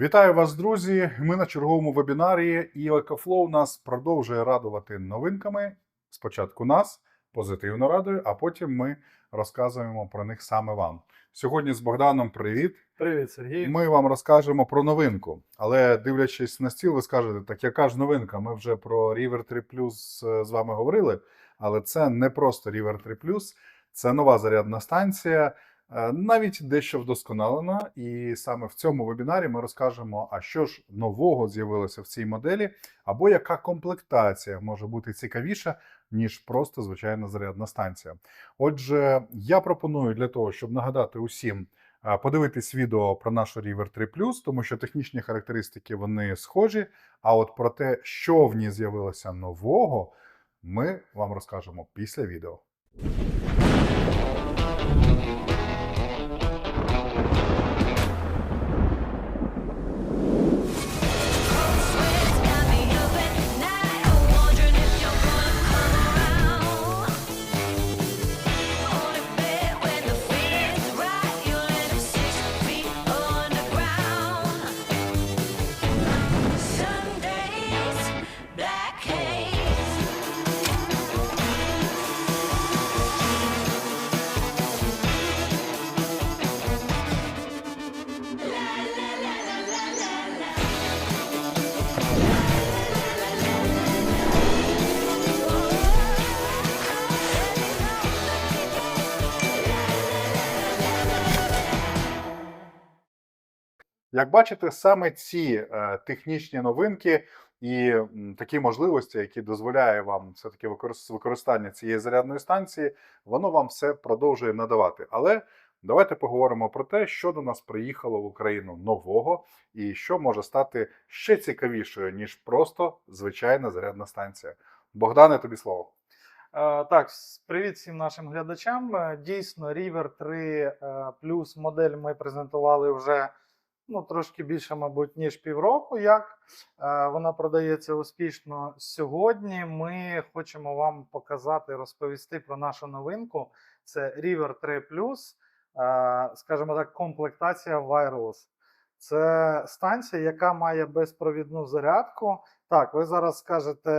Вітаю вас, друзі! Ми на черговому вебінарі, і EcoFlow нас продовжує радувати новинками. Спочатку нас позитивно радує, а потім ми розказуємо про них саме вам. Сьогодні з Богданом привіт. Привіт, Сергій. Ми вам розкажемо про новинку. Але дивлячись на стіл, ви скажете, так яка ж новинка? Ми вже про River 3 Plus е, з вами говорили, але це не просто River 3 Plus, це нова зарядна станція, навіть дещо вдосконалена. І саме в цьому вебінарі ми розкажемо, а що ж нового з'явилося в цій моделі, або яка комплектація може бути цікавіша, ніж просто звичайна зарядна станція. Отже, я пропоную для того, щоб нагадати усім. Подивитись відео про нашу River 3 тому що технічні характеристики вони схожі. А от про те, що в ній з'явилося нового, ми вам розкажемо після відео. Як бачите, саме ці е, технічні новинки і такі можливості, які дозволяє вам все-таки використ- використання цієї зарядної станції, воно вам все продовжує надавати. Але давайте поговоримо про те, що до нас приїхало в Україну нового і що може стати ще цікавішою, ніж просто звичайна зарядна станція. Богдане, тобі слово. Е, Так, привіт всім нашим глядачам. Е, Дійсно, River 3 е, Plus модель ми презентували вже ну, трошки більше, мабуть, ніж півроку. Як Е, вона продається успішно сьогодні. Ми хочемо вам показати, розповісти про нашу новинку. Це River 3 Plus, е, скажімо так, комплектація Wireless. Це станція, яка має безпровідну зарядку. Так, ви зараз скажете,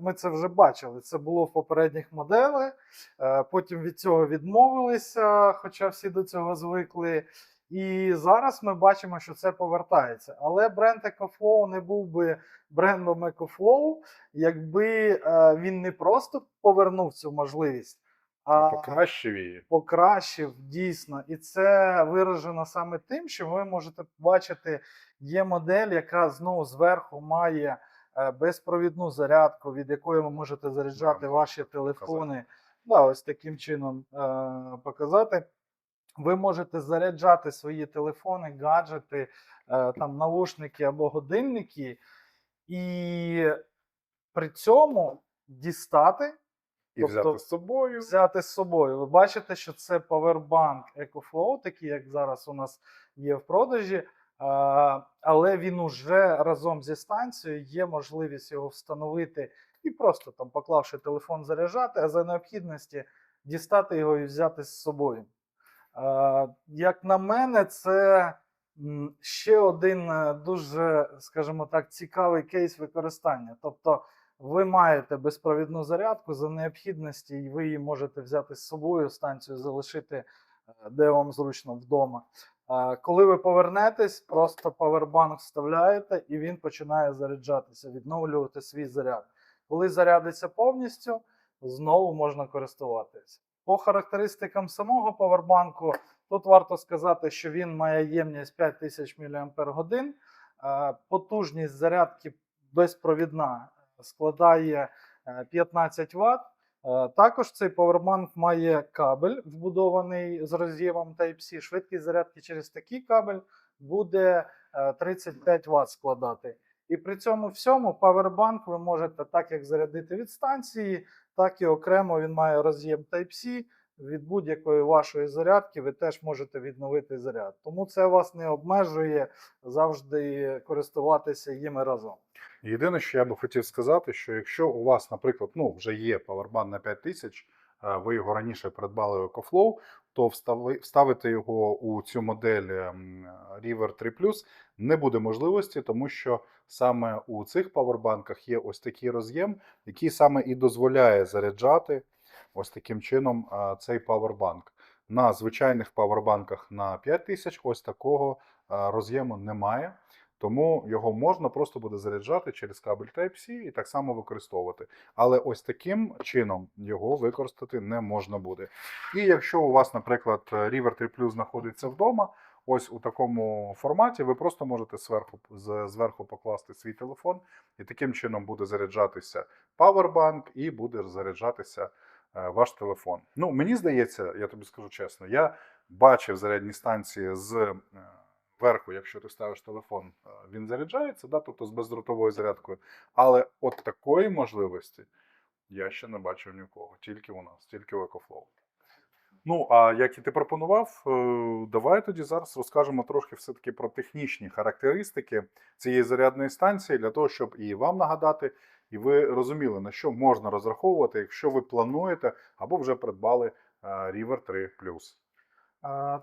ми це вже бачили. Це було в попередніх моделях. е, Потім від цього відмовилися, хоча всі до цього звикли. І зараз ми бачимо, що це повертається. Але бренд EcoFlow не був би брендом EcoFlow, якби е, він не просто повернув цю можливість, а Покращив її. покращив дійсно. І це виражено саме тим, що ви можете бачити, є модель, яка знову зверху має е, безпровідну зарядку, від якої ви можете заряджати ваші телефони. Да, ось таким чином е, показати. Ви можете заряджати свої телефони, гаджети, е, там навушники або годинники, і при цьому дістати І Тобто взяти з собою. взяти з собою. Ви бачите, що це Powerbank EcoFlow, такий, як зараз у нас є в продажі. Але він уже разом зі станцією є можливість його встановити і просто там, поклавши телефон, заряджати, а за необхідності дістати його і взяти з собою. Як на мене, це ще один е, дуже, скажімо так, цікавий кейс використання. Тобто, ви маєте безпровідну зарядку за необхідності, і ви її можете взяти з собою, станцію залишити е, де вам зручно вдома. Коли ви повернетесь, просто павербанк вставляєте і він починає заряджатися, відновлювати свій заряд. Коли зарядиться повністю, знову можна користуватися. По характеристикам самого павербанку, тут варто сказати, що він має ємність 5000 мАч. Е, Потужність зарядки безпровідна складає е, 15 Вт. Е, Також цей повербанк має кабель, вбудований з роз'ємом Type-C. Швидкість зарядки через такий кабель буде е, 35 Вт складати. І при цьому всьому павербанк ви можете так як зарядити від станції, так і окремо він має роз'єм Type-C. Від будь-якої вашої зарядки ви теж можете відновити заряд. Тому це вас не обмежує завжди користуватися їми разом. Єдине, що я би хотів сказати, що якщо у вас, наприклад, ну, вже є Powerbank на 5000, е, ви його раніше придбали у EcoFlow, то встави- вставити його у цю модель ем, River 3 Plus не буде можливості, тому що саме у цих павербанках є ось такий роз'єм, який саме і дозволяє заряджати ось таким чином цей павербанк. На звичайних павербанках на 5000 ось такого роз'єму немає. Тому його можна просто буде заряджати через кабель Type-C і так само використовувати. Але ось таким чином його використати не можна буде. І якщо у вас, наприклад, River 3 Plus знаходиться вдома, ось у такому форматі, ви просто можете зверху, зверху покласти свій телефон, і таким чином буде заряджатися павербанк і буде заряджатися е, ваш телефон. Ну, мені здається, я тобі скажу чесно, я бачив зарядні станції з е, верху, якщо ти ставиш телефон, е, він заряджається, да, тобто з бездротовою зарядкою. Але от такої можливості я ще не бачив ні в кого, тільки у нас, тільки у EcoFlow. Ну, а як і ти пропонував, е, давай тоді зараз розкажемо трошки все-таки про технічні характеристики цієї зарядної станції, для того, щоб і вам нагадати, і ви розуміли, на що можна розраховувати, якщо ви плануєте або вже придбали е, River 3 Е,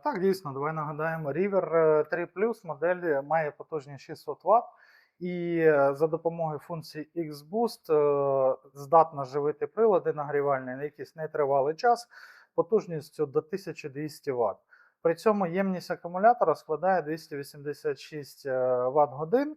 Так, дійсно, давай нагадаємо. River е, 3 Plus модель має потужність 600 Вт і е, за допомогою функції X-Boost е, здатна живити прилади нагрівальні на якийсь нетривалий час потужністю до 1200 Вт. При цьому ємність акумулятора складає 286 Вт годин.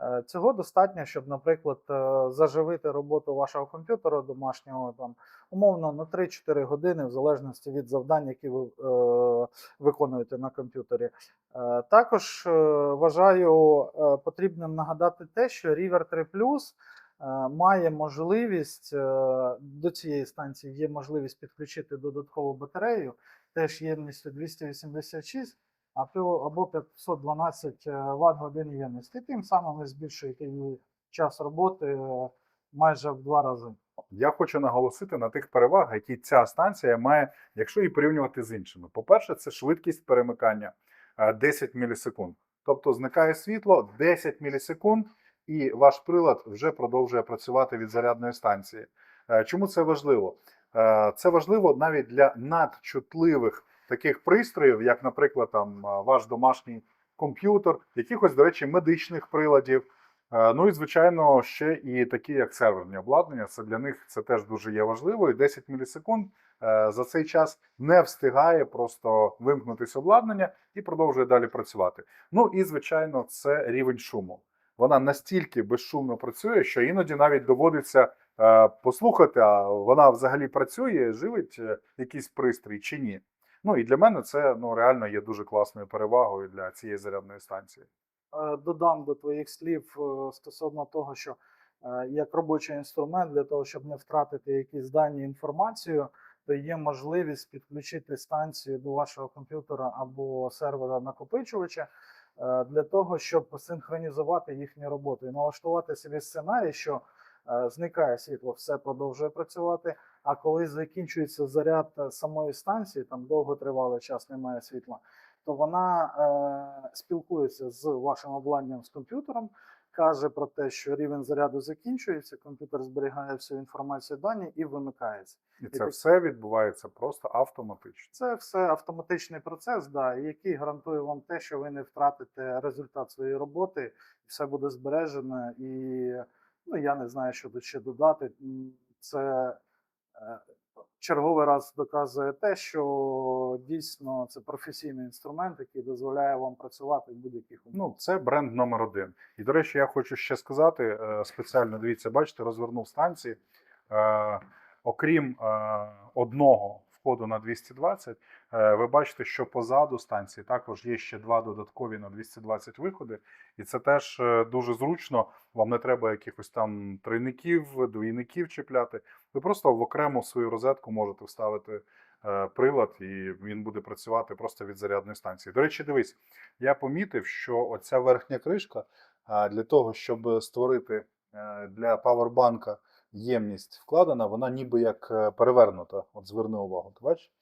Е, Цього достатньо, щоб, наприклад, е, заживити роботу вашого комп'ютера домашнього там умовно на 3-4 години, в залежності від завдань, які ви е, виконуєте на комп'ютері. Е, також е, вважаю е, потрібним нагадати те, що River 3 Plus е, має можливість е, до цієї станції є можливість підключити додаткову батарею, теж ємністю 286 або або 512 Вт годин ємності. Тим самим ви збільшуєте час роботи е, майже в два рази. Я хочу наголосити на тих перевагах, які ця станція має, якщо її порівнювати з іншими. По-перше, це швидкість перемикання е, 10 мілісекунд. Тобто зникає світло 10 мілісекунд, і ваш прилад вже продовжує працювати від зарядної станції. Е, Чому це важливо? Е, Це важливо навіть для надчутливих таких пристроїв, як, наприклад, там ваш домашній комп'ютер, якихось, до речі, медичних приладів. Е, Ну і звичайно, ще і такі, як серверні обладнання. Це для них це теж дуже є важливо. І 10 мілісекунд е, за цей час не встигає просто вимкнутися обладнання і продовжує далі працювати. Ну і звичайно, це рівень шуму. Вона настільки безшумно працює, що іноді навіть доводиться е, послухати, а вона взагалі працює, живить якийсь пристрій чи ні. Ну і для мене це ну реально є дуже класною перевагою для цієї зарядної станції. Е, додам до твоїх слів е, стосовно того, що е, як робочий інструмент для того, щоб не втратити якісь дані інформацію, то є можливість підключити станцію до вашого комп'ютера або сервера накопичувача для того, щоб синхронізувати їхню роботу і налаштувати собі сценарій, що зникає світло, все продовжує працювати. А коли закінчується заряд е, самої станції, там довготривалий час немає світла, то вона е, спілкується з вашим обладнанням з комп'ютером, каже про те, що рівень заряду закінчується, комп'ютер зберігає всю інформацію дані і вимикається. І це так- все відбувається просто автоматично. Це все автоматичний процес, да, який гарантує вам те, що ви не втратите результат своєї роботи, і все буде збережено. І ну, я не знаю, що тут ще додати. Це черговий раз доказує те, що дійсно це професійний інструмент, який дозволяє вам працювати в будь-яких умовах. Ну, це бренд номер один. І, до речі, я хочу ще сказати е, спеціально, дивіться, бачите, розвернув станції. Е, Окрім е, одного входу на 220, е, ви бачите, що позаду станції також є ще два додаткові на 220 виходи. І це теж е, дуже зручно. Вам не треба якихось там тройників, двійників чіпляти. Ви просто в окрему свою розетку можете вставити е, прилад, і він буде працювати просто від зарядної станції. До речі, дивись, я помітив, що оця верхня кришка для того, щоб створити для павербанка ємність вкладена, вона ніби як е, перевернута. От зверни увагу, ти бачиш?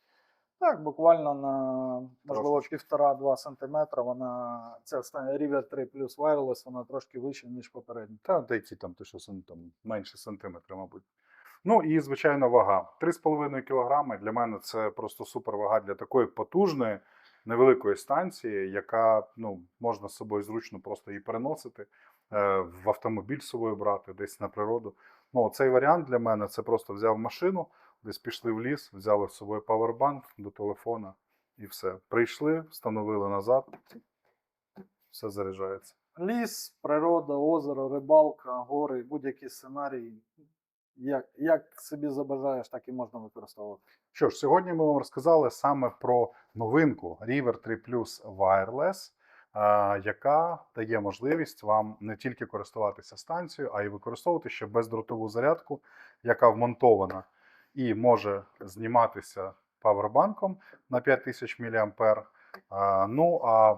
Так, буквально на можливо півтора-два сантиметра. Вона ста- River 3 Plus Wireless, вона трошки вища, ніж попередня. Та деякі там, ти що там менше сантиметра, мабуть. Ну і звичайно вага. 3,5 кг для мене це просто супер вага для такої потужної невеликої станції, яка ну, можна з собою зручно просто її переносити, е, в автомобіль з собою брати, десь на природу. Ну, цей варіант для мене це просто взяв машину, десь пішли в ліс, взяли з собою павербанк до телефона і все. Прийшли, встановили назад, все заряджається. Ліс, природа, озеро, рибалка, гори, будь-які сценарії. Як, як собі забажаєш, так і можна використовувати. Що ж, сьогодні ми вам розказали саме про новинку River 3 Plus Wireless, яка дає можливість вам не тільки користуватися станцією, а й використовувати ще бездротову зарядку, яка вмонтована і може зніматися павербанком на 5000 мА. Ну а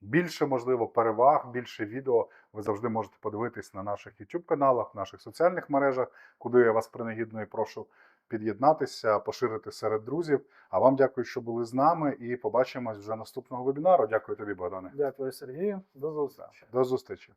більше, можливо, переваг, більше відео ви завжди можете подивитись на наших YouTube каналах, в наших соціальних мережах, куди я вас принагідно і прошу під'єднатися, поширити серед друзів. А вам дякую, що були з нами, і побачимось вже наступного вебінару. Дякую тобі, Богдане. Дякую, Сергію. До зустрічі. До зустрічі.